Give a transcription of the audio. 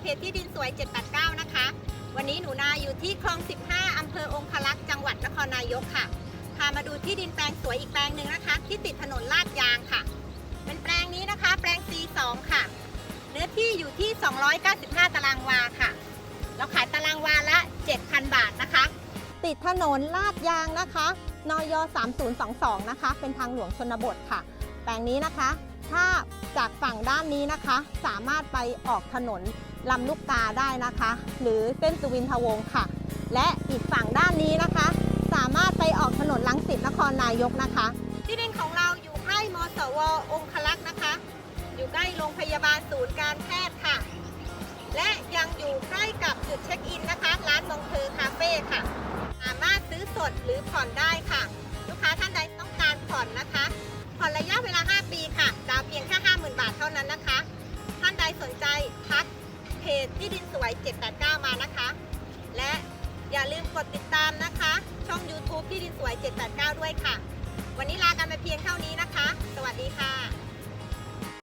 เพจที่ดินสวย 789 นะคะ วันนี้หนูนาอยู่ที่คลอง 15 อำเภอองคลักษ์จังหวัดนครนายกค่ะ พามาดูที่ดินแปลงสวยอีกแปลงหนึ่งนะคะ ที่ติดถนนลาดยางค่ะ เป็นแปลงนี้นะคะ แปลง C2 ค่ะ เนื้อที่อยู่ที่ 295 ตารางวาค่ะ เราขายตารางวาละ 7,000 บาทนะคะ ติดถนนลาดยางนะคะ นย 3022 นะคะ เป็นทางหลวงชนบทค่ะ แปลงนี้นะคะ ถ้าจากฝั่งด้านนี้นะคะ สามารถไปออกถนนลำลูกกาได้นะคะ หรือเส้นสุวินทวงศ์ค่ะ และอีกฝั่งด้านนี้นะคะ สามารถไปออกถนนลังสิตนครนายกนะคะ ที่ดินของเราอยู่ใกล้มสวองคลักษ์นะคะ อยู่ใกล้โรงพยาบาลศูนย์การแพทย์ค่ะ และยังอยู่ใกล้กับจุดเช็คอินนะคะ ร้านมงคือคาเฟ่ค่ะ สามารถซื้อสดหรือผ่อนได้ค่ะ ลูกค้าท่านใดต้องการผ่อนนะคะ ผ่อนระยะ สนใจทักเพจที่ดินสวย 789 มานะคะ และอย่าลืมกดติดตามนะคะ ช่อง YouTube ที่ดินสวย 789 ด้วยค่ะ วันนี้ลากันไปเพียงเท่านี้นะคะสวัสดีค่ะ